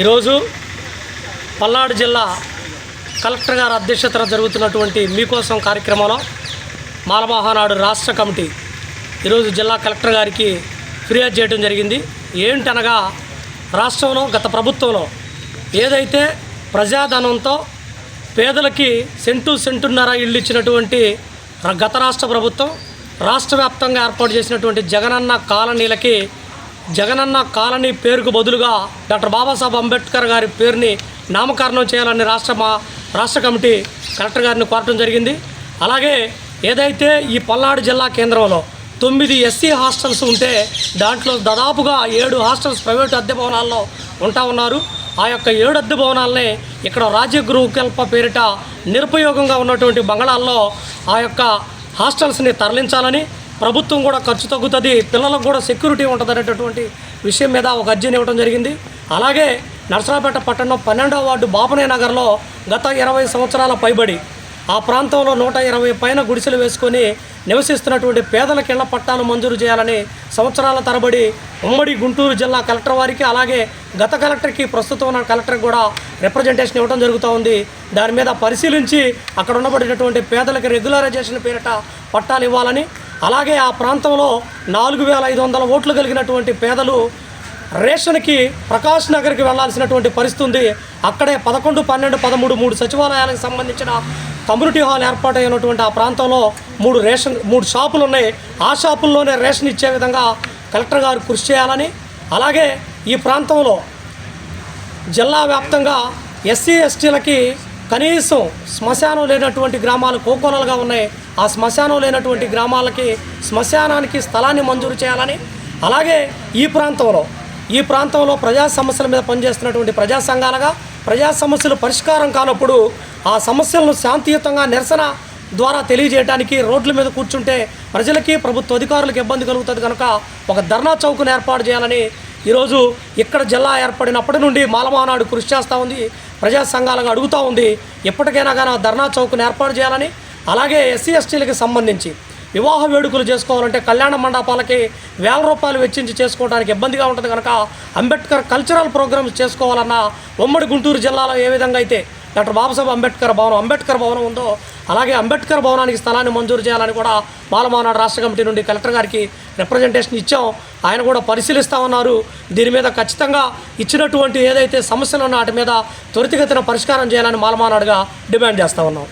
ఈరోజు పల్నాడు జిల్లా కలెక్టర్ గారి అధ్యక్షతన జరుగుతున్నటువంటి మీకోసం కార్యక్రమంలో మాలమహానాడు రాష్ట్ర కమిటీ ఈరోజు జిల్లా కలెక్టర్ గారికి ఫిర్యాదు చేయడం జరిగింది. ఏంటనగా రాష్ట్రంలో గత ప్రభుత్వంలో ఏదైతే ప్రజాధనంతో పేదలకి సెంటు సెంటున్నర ఇళ్ళు ఇచ్చినటువంటి గత రాష్ట్ర ప్రభుత్వం రాష్ట్ర వ్యాప్తంగా ఏర్పాటు చేసినటువంటి జగనన్న కాలనీలకి జగనన్న కాలనీ పేరుకు బదులుగా డాక్టర్ బాబాసాహెబ్ అంబేద్కర్ గారి పేరుని నామకరణం చేయాలని రాష్ట్ర మా రాష్ట్ర కమిటీ కలెక్టర్ గారిని కోరటం జరిగింది. అలాగే ఏదైతే ఈ పల్నాడు జిల్లా కేంద్రంలో తొమ్మిది ఎస్సీ హాస్టల్స్ ఉంటే దాంట్లో దాదాపుగా ఏడు హాస్టల్స్ ప్రైవేట్ అద్దె భవనాల్లో ఉంటా ఉన్నారు. ఆ యొక్క ఏడు అద్దె భవనాలనే ఇక్కడ రాజ్యగృహకల్ప పేరిట నిరుపయోగంగా ఉన్నటువంటి బంగళాల్లో ఆ యొక్క హాస్టల్స్ని తరలించాలని ప్రభుత్వం కూడా ఖర్చు తగ్గుతుంది పిల్లలకు కూడా సెక్యూరిటీ ఉంటుంది అనేటటువంటి విషయం మీద ఒక అర్జీని ఇవ్వడం జరిగింది. అలాగే నర్సరాపేట పట్టణం పన్నెండవ వార్డు బాపనే నగర్లో గత ఇరవై సంవత్సరాల పైబడి ఆ ప్రాంతంలో నూట ఇరవై పైన గుడిసెలు వేసుకొని నివసిస్తున్నటువంటి పేదలకు ఇళ్ళ పట్టాలు మంజూరు చేయాలని సంవత్సరాల తరబడి ఉమ్మడి గుంటూరు జిల్లా కలెక్టర్ వారికి అలాగే గత కలెక్టర్కి ప్రస్తుతం ఉన్న కలెక్టర్ కూడా రిప్రజెంటేషన్ ఇవ్వడం జరుగుతూ ఉంది. దాని మీద పరిశీలించి అక్కడ ఉండబడినటువంటి పేదలకు రెగ్యులరైజేషన్ పేరిట పట్టాలు ఇవ్వాలని అలాగే ఆ ప్రాంతంలో నాలుగు వేల ఐదు వందల ఓట్లు కలిగినటువంటి పేదలు రేషన్కి ప్రకాష్ నగర్కి వెళ్ళాల్సినటువంటి పరిస్థితి ఉంది. అక్కడే పదకొండు పన్నెండు పదమూడు మూడు సచివాలయాలకు సంబంధించిన కమ్యూనిటీ హాల్ ఏర్పాటైనటువంటి ఆ ప్రాంతంలో మూడు రేషన్ మూడు షాపులు ఉన్నాయి ఆ షాపుల్లోనే రేషన్ ఇచ్చే విధంగా కలెక్టర్ గారు కృషి చేయాలని అలాగే ఈ ప్రాంతంలో జిల్లా వ్యాప్తంగా ఎస్సీ ఎస్టీలకి కనీసం శ్మశానం లేనటువంటి గ్రామాలు కోకోనలుగా ఉన్నాయి. ఆ శ్మశానం లేనటువంటి గ్రామాలకి శ్మశానానికి స్థలాన్ని మంజూరు చేయాలని అలాగే ఈ ప్రాంతంలో ఈ ప్రాంతంలో ప్రజా సమస్యల మీద పనిచేస్తున్నటువంటి ప్రజా సంఘాలుగా ప్రజా సమస్యలు పరిష్కారం కానప్పుడు ఆ సమస్యలను శాంతియుతంగా నిరసన ద్వారా తెలియజేయడానికి రోడ్ల మీద కూర్చుంటే ప్రజలకి ప్రభుత్వ అధికారులకు ఇబ్బంది కలుగుతుంది కనుక ఒక ధర్నా చౌకను ఏర్పాటు చేయాలని ఈరోజు ఇక్కడ జిల్లా ఏర్పడినప్పటి నుండి మాలమానాడు కృషి చేస్తూ ఉంది. ప్రజా సంఘాలుగా అడుగుతూ ఉంది ఎప్పటికైనా కానీ ధర్నా చౌక్ను ఏర్పాటు చేయాలని అలాగే ఎస్సీ ఎస్టీలకు సంబంధించి వివాహ వేడుకలు చేసుకోవాలంటే కళ్యాణ మండపాలకి వేల రూపాయలు వెచ్చించి చేసుకోవడానికి ఇబ్బందిగా ఉంటుంది కనుక అంబేద్కర్ కల్చరల్ ప్రోగ్రామ్స్ చేసుకోవాలన్న ఉమ్మడి గుంటూరు జిల్లాలో ఏ విధంగా అయితే డాక్టర్ బాబాసాహెబ్ అంబేద్కర్ భవనం అంబేద్కర్ భవనం ఉందో అలాగే అంబేద్కర్ భవనానికి స్థలాన్ని మంజూరు చేయాలని కూడా మాలమానాడు రాష్ట్ర కమిటీ నుండి కలెక్టర్ గారికి రిప్రజెంటేషన్ ఇచ్చాం. ఆయన కూడా పరిశీలిస్తా ఉన్నారు. దీని మీద ఖచ్చితంగా ఇచ్చినటువంటి ఏదైతే సమస్యలు ఉన్నా వాటి మీద త్వరితగతిన పరిష్కారం చేయాలని మాలమానాడుగా డిమాండ్ చేస్తా ఉన్నాం.